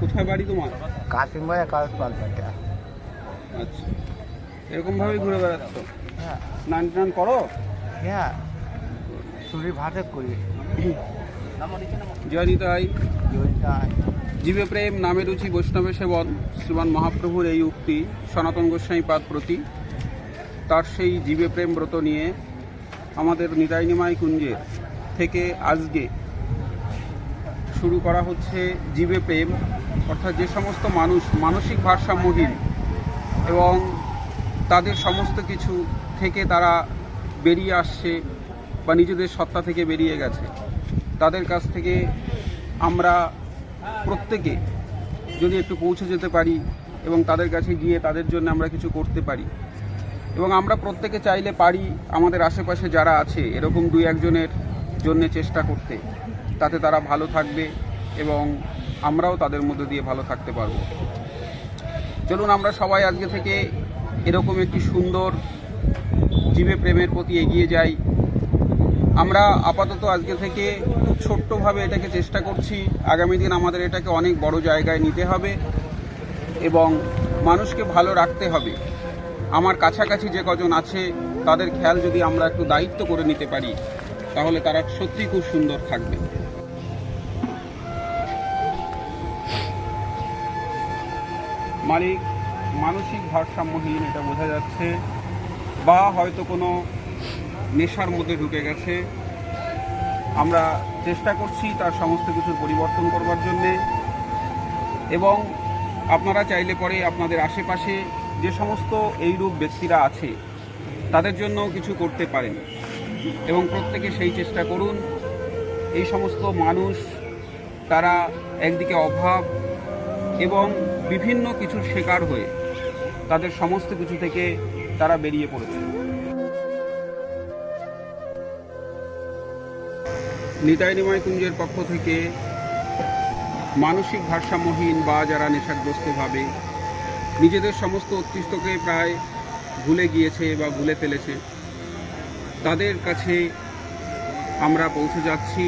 কোথায় বাড়ি তোমার? কাশিমবাড়ে কাগজ পাল্টাটা আচ্ছা। এরকমভাবেই ঘুরে বেড়াচ্ছ? হ্যাঁ। স্নান টান করো? হ্যাঁ। চুরি ভাতে করি। জয় নিতাই। জয়টা জীবে প্রেম নামে রুচি বৈষ্ণবে সেবন শ্রীমান মহাপ্রভুর এই উক্তি সনাতন গোস্বামী পাদ প্রতি। তার সেই জীবে প্রেম ব্রত নিয়ে আমাদের নিতাই নিমাই কুঞ্জের থেকে আজকে শুরু করা হচ্ছে জীবে প্রেম, অর্থাৎ যে সমস্ত মানুষ মানসিক ভারসাম্যহীন এবং তাদের সমস্ত কিছু থেকে তারা বেরিয়ে আসছে বা নিজেদের সত্তা থেকে বেরিয়ে গেছে। তাদের কাছ থেকে আমরা প্রত্যেকে যদি একটু পৌঁছে যেতে পারি এবং তাদের কাছে গিয়ে তাদের জন্য আমরা কিছু করতে পারি এবং আমরা প্রত্যেকে চাইলে পারি আমাদের আশেপাশে যারা আছে, এরকম দুই একজনের জন্য চেষ্টা করতে। তাতে তারা ভালো থাকবে এবং আমরাও তাদের মধ্যে দিয়ে ভালো থাকতে পারব। চলুন আমরা সবাই আজকে থেকে এরকম একটি সুন্দর জীবে প্রেমের প্রতি এগিয়ে যাই। আমরা আপাতত আজকে থেকে খুব ছোট্টভাবে এটাকে চেষ্টা করছি। আগামী দিন আমাদের এটাকে অনেক বড় জায়গায় নিতে হবে এবং মানুষকে ভালো রাখতে হবে। আমার কাছাকাছি যে কজন আছে, তাদের খেয়াল যদি আমরা একটু দায়িত্ব করে নিতে পারি, তাহলে তারা সত্যি খুব সুন্দর থাকবে। মালিক, মানসিক ভারসাম্যহীন, এটা বোঝা যাচ্ছে। বা হয়তো কোনো নেশার মধ্যে ঢুকে গেছে। আমরা চেষ্টা করছি তার সমস্ত কিছুর পরিবর্তন করবার জন্যে। এবং আপনারা চাইলে পরে আপনাদের আশেপাশে যে সমস্ত এইরূপ ব্যক্তিরা আছে, তাদের জন্য কিছু করতে পারেন। এবং প্রত্যেকে সেই চেষ্টা করুন। এই সমস্ত মানুষ, তারা একদিকে অভাব এবং বিভিন্ন কিছুর শিকার হয়ে তাদের সমস্ত কিছু থেকে তারা বেরিয়ে পড়েছে। নিতাই নিমাই কুঞ্জের পক্ষ থেকে মানসিক ভারসাম্যহীন বা যারা নেশাগ্রস্তভাবে নিজেদের সমস্ত অস্তিত্বকে প্রায় ভুলে গিয়েছে বা ভুলে ফেলেছে, তাদের কাছে আমরা পৌঁছে যাচ্ছি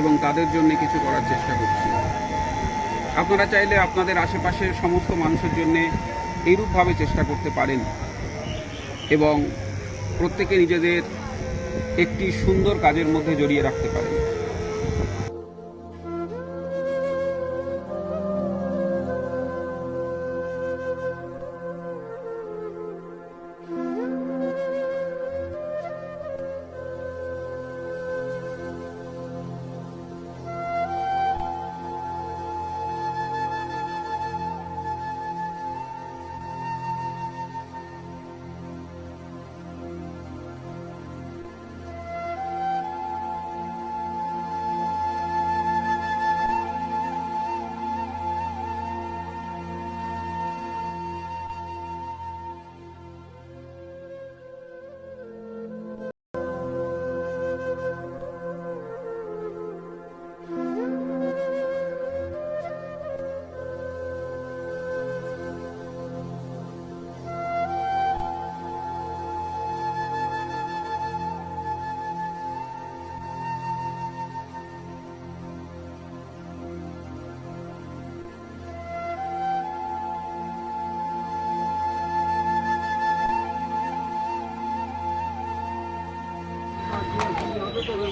এবং তাদের জন্য কিছু করার চেষ্টা করছি। আপনারা চাইলে আপনাদের আশেপাশের সমস্ত মানুষের জন্য এইরূপভাবে চেষ্টা করতে পারেন এবং প্রত্যেকে নিজেদের একটি সুন্দর কাজের মধ্যে জড়িয়ে রাখতে পারেন।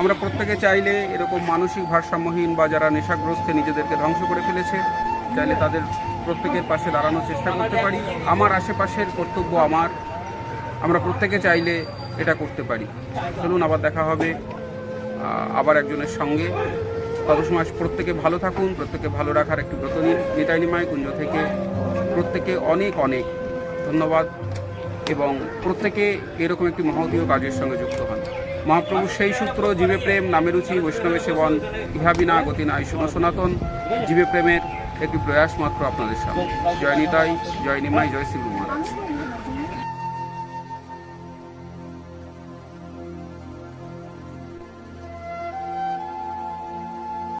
আমরা প্রত্যেকে চাইলে এরকম মানসিক ভারসাম্যহীন বা যারা নেশাগ্রস্তে নিজেদেরকে ধ্বংস করে ফেলেছে চাইলে তাদের প্রত্যেকের পাশে দাঁড়ানোর চেষ্টা করতে পারি। আমার আশেপাশের কর্তব্য আমার। আমরা প্রত্যেকে চাইলে এটা করতে পারি। চলুন আবার দেখা হবে আবার একজনের সঙ্গে। তত সময় প্রত্যেকে ভালো থাকুন প্রত্যেকে ভালো রাখার একটু ব্রত নিন। নিতাই নিমাই কুঞ্জ থেকে প্রত্যেকে অনেক অনেক ধন্যবাদ এবং প্রত্যেকে এরকম একটি মহতীয় কাজের সঙ্গে যুক্ত হন। মহাপ্রভু সেই সূত্র, জীবে প্রেম নামে রুচি, বৈষ্ণবে সেবন, ইহা বিনা গতি নাই শুভ সনাতন। জীবে প্রেমের একটি প্রয়াস মাত্র আপনাদের সামনে। জয় নিতাই, জয় নিমাই, জয় শ্রী